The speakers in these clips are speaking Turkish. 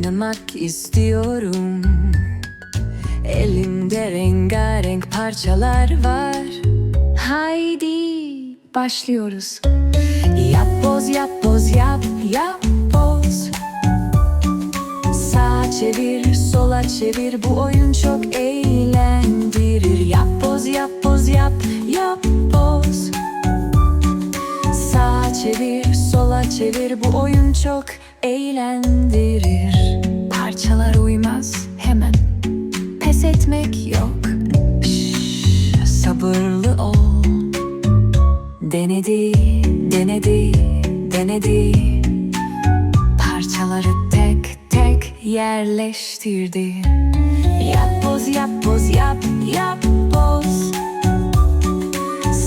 oynamak istiyorum. Elimde rengarenk parçalar var. Haydi başlıyoruz. Yap boz yap boz yap yap boz. Sağa çevir sola çevir bu oyun çok eğlendirir. Yap boz yap boz yap yap boz. Sağa çevir çevir bu oyun çok eğlendirir. Parçalar uymaz hemen. Pes etmek yok. Şşş, Sabırlı ol. Denedi, denedi, denedi. Parçaları tek tek yerleştirdi. Yap boz yap boz yap yap boz.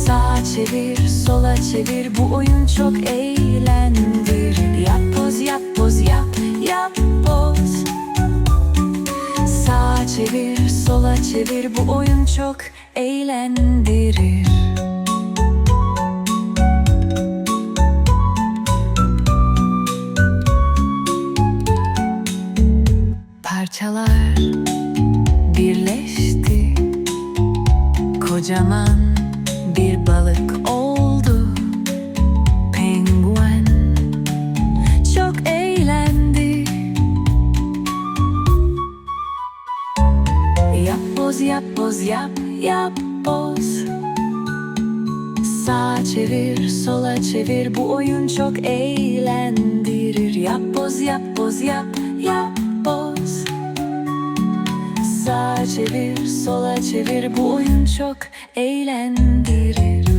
Sağa çevir sola çevir. Bu oyun çok eğlendirir çevir sola çevir. Bu oyun çok eğlendirir. Parçalar birleşti. Kocaman bir balık oldu boz yap boz yap yap boz. Sağa çevir sola çevir bu oyun çok eğlendirir. Yap boz yap boz yap yap boz. Sağa çevir sola çevir bu oyun çok eğlendirir